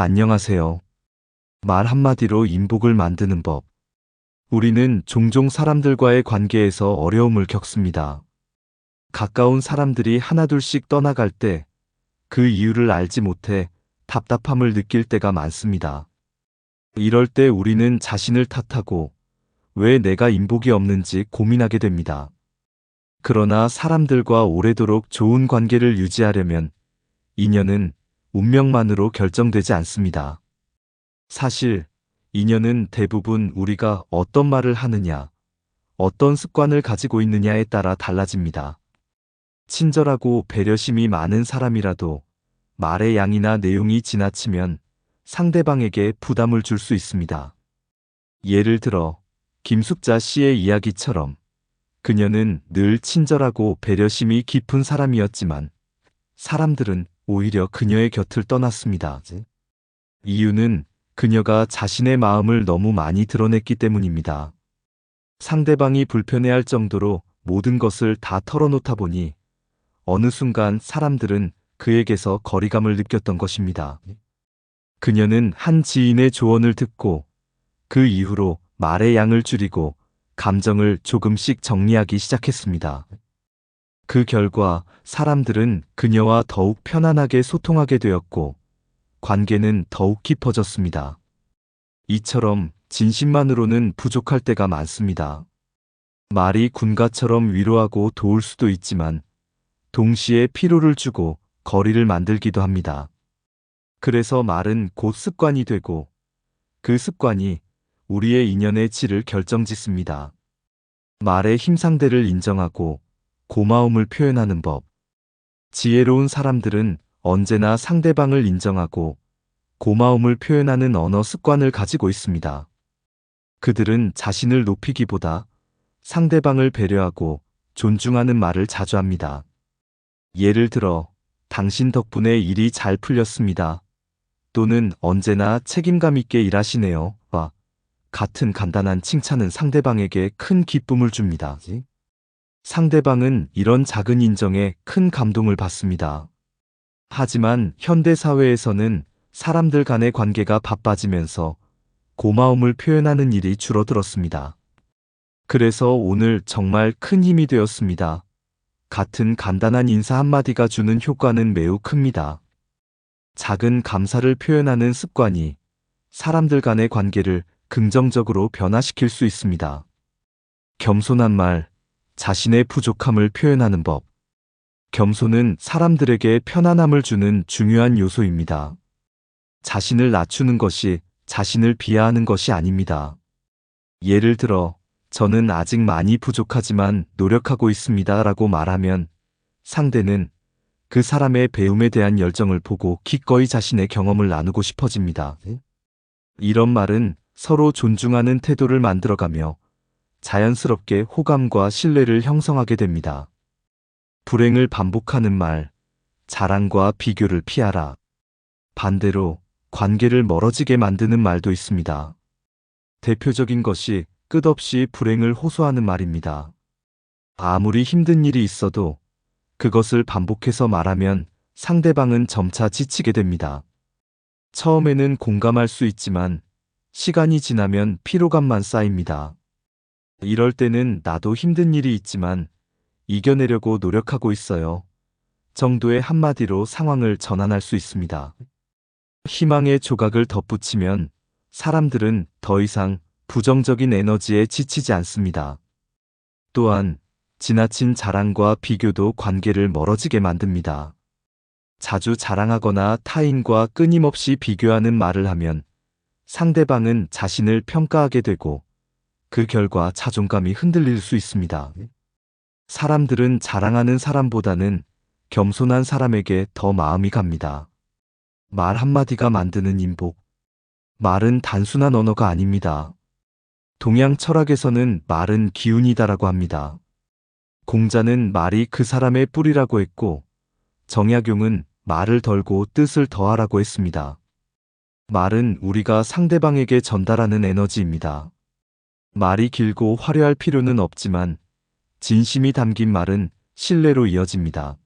안녕하세요. 말 한마디로 인복을 만드는 법. 우리는 종종 사람들과의 관계에서 어려움을 겪습니다. 가까운 사람들이 하나둘씩 떠나갈 때 그 이유를 알지 못해 답답함을 느낄 때가 많습니다. 이럴 때 우리는 자신을 탓하고 왜 내가 인복이 없는지 고민하게 됩니다. 그러나 사람들과 오래도록 좋은 관계를 유지하려면 인연은 운명만으로 결정되지 않습니다. 사실 인연은 대부분 우리가 어떤 말을 하느냐, 어떤 습관을 가지고 있느냐에 따라 달라집니다. 친절하고 배려심이 많은 사람이라도 말의 양이나 내용이 지나치면 상대방에게 부담을 줄 수 있습니다. 예를 들어 김숙자 씨의 이야기처럼 그녀는 늘 친절하고 배려심이 깊은 사람이었지만 사람들은 오히려 그녀의 곁을 떠났습니다. 이유는 그녀가 자신의 마음을 너무 많이 드러냈기 때문입니다. 상대방이 불편해할 정도로 모든 것을 다 털어놓다 보니 어느 순간 사람들은 그에게서 거리감을 느꼈던 것입니다. 그녀는 한 지인의 조언을 듣고 그 이후로 말의 양을 줄이고 감정을 조금씩 정리하기 시작했습니다. 그 결과 사람들은 그녀와 더욱 편안하게 소통하게 되었고 관계는 더욱 깊어졌습니다. 이처럼 진심만으로는 부족할 때가 많습니다. 말이 군가처럼 위로하고 도울 수도 있지만 동시에 피로를 주고 거리를 만들기도 합니다. 그래서 말은 곧 습관이 되고 그 습관이 우리의 인연의 질을 결정짓습니다. 말의 힘상대를 인정하고 고마움을 표현하는 법. 지혜로운 사람들은 언제나 상대방을 인정하고 고마움을 표현하는 언어 습관을 가지고 있습니다. 그들은 자신을 높이기보다 상대방을 배려하고 존중하는 말을 자주 합니다. 예를 들어, 당신 덕분에 일이 잘 풀렸습니다. 또는 언제나 책임감 있게 일하시네요. 와, 같은 간단한 칭찬은 상대방에게 큰 기쁨을 줍니다. 상대방은 이런 작은 인정에 큰 감동을 받습니다. 하지만 현대 사회에서는 사람들 간의 관계가 바빠지면서 고마움을 표현하는 일이 줄어들었습니다. 그래서 오늘 정말 큰 힘이 되었습니다. 같은 간단한 인사 한마디가 주는 효과는 매우 큽니다. 작은 감사를 표현하는 습관이 사람들 간의 관계를 긍정적으로 변화시킬 수 있습니다. 겸손한 말, 자신의 부족함을 표현하는 법. 겸손은 사람들에게 편안함을 주는 중요한 요소입니다. 자신을 낮추는 것이 자신을 비하하는 것이 아닙니다. 예를 들어, 저는 아직 많이 부족하지만 노력하고 있습니다 라고 말하면 상대는 그 사람의 배움에 대한 열정을 보고 기꺼이 자신의 경험을 나누고 싶어집니다. 이런 말은 서로 존중하는 태도를 만들어가며 자연스럽게 호감과 신뢰를 형성하게 됩니다. 불행을 반복하는 말, 자랑과 비교를 피하라. 반대로 관계를 멀어지게 만드는 말도 있습니다. 대표적인 것이 끝없이 불행을 호소하는 말입니다. 아무리 힘든 일이 있어도 그것을 반복해서 말하면 상대방은 점차 지치게 됩니다. 처음에는 공감할 수 있지만 시간이 지나면 피로감만 쌓입니다. 이럴 때는 나도 힘든 일이 있지만 이겨내려고 노력하고 있어요. 정도의 한마디로 상황을 전환할 수 있습니다. 희망의 조각을 덧붙이면 사람들은 더 이상 부정적인 에너지에 지치지 않습니다. 또한 지나친 자랑과 비교도 관계를 멀어지게 만듭니다. 자주 자랑하거나 타인과 끊임없이 비교하는 말을 하면 상대방은 자신을 평가하게 되고 그 결과 자존감이 흔들릴 수 있습니다. 사람들은 자랑하는 사람보다는 겸손한 사람에게 더 마음이 갑니다. 말 한마디가 만드는 인복. 말은 단순한 언어가 아닙니다. 동양 철학에서는 말은 기운이다라고 합니다. 공자는 말이 그 사람의 뿌리라고 했고, 정약용은 말을 덜고 뜻을 더하라고 했습니다. 말은 우리가 상대방에게 전달하는 에너지입니다. 말이 길고 화려할 필요는 없지만 진심이 담긴 말은 신뢰로 이어집니다.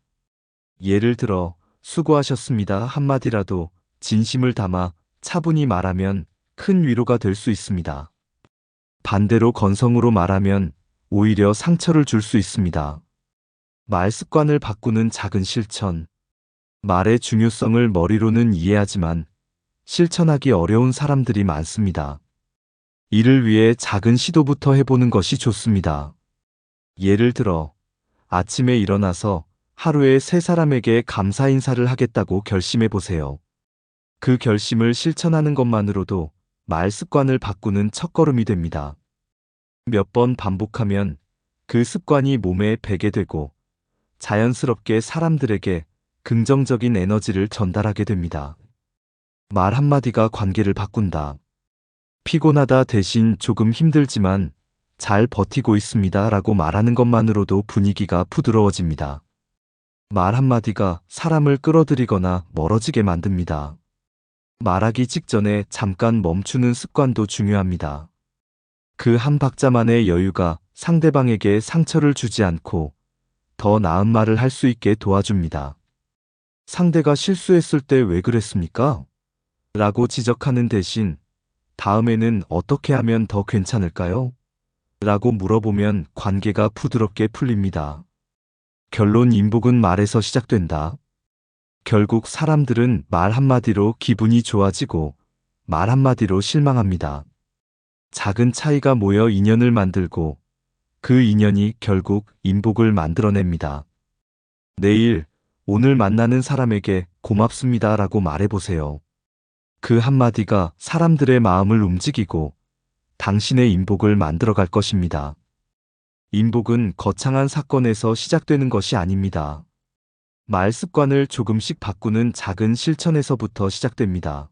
예를 들어 수고하셨습니다 한마디라도 진심을 담아 차분히 말하면 큰 위로가 될 수 있습니다. 반대로 건성으로 말하면 오히려 상처를 줄 수 있습니다. 말 습관을 바꾸는 작은 실천. 말의 중요성을 머리로는 이해하지만 실천하기 어려운 사람들이 많습니다. 이를 위해 작은 시도부터 해보는 것이 좋습니다. 예를 들어, 아침에 일어나서 하루에 세 사람에게 감사 인사를 하겠다고 결심해 보세요. 그 결심을 실천하는 것만으로도 말 습관을 바꾸는 첫걸음이 됩니다. 몇 번 반복하면 그 습관이 몸에 배게 되고 자연스럽게 사람들에게 긍정적인 에너지를 전달하게 됩니다. 말 한마디가 관계를 바꾼다. 피곤하다 대신 조금 힘들지만 잘 버티고 있습니다 라고 말하는 것만으로도 분위기가 부드러워집니다. 말 한마디가 사람을 끌어들이거나 멀어지게 만듭니다. 말하기 직전에 잠깐 멈추는 습관도 중요합니다. 그 한 박자만의 여유가 상대방에게 상처를 주지 않고 더 나은 말을 할 수 있게 도와줍니다. 상대가 실수했을 때 왜 그랬습니까? 라고 지적하는 대신 다음에는 어떻게 하면 더 괜찮을까요? 라고 물어보면 관계가 부드럽게 풀립니다. 결론 인복은 말에서 시작된다. 결국 사람들은 말 한마디로 기분이 좋아지고 말 한마디로 실망합니다. 작은 차이가 모여 인연을 만들고 그 인연이 결국 인복을 만들어냅니다. 내일, 오늘 만나는 사람에게 고맙습니다 라고 말해보세요. 그 한마디가 사람들의 마음을 움직이고 당신의 인복을 만들어 갈 것입니다. 인복은 거창한 사건에서 시작되는 것이 아닙니다. 말 습관을 조금씩 바꾸는 작은 실천에서부터 시작됩니다.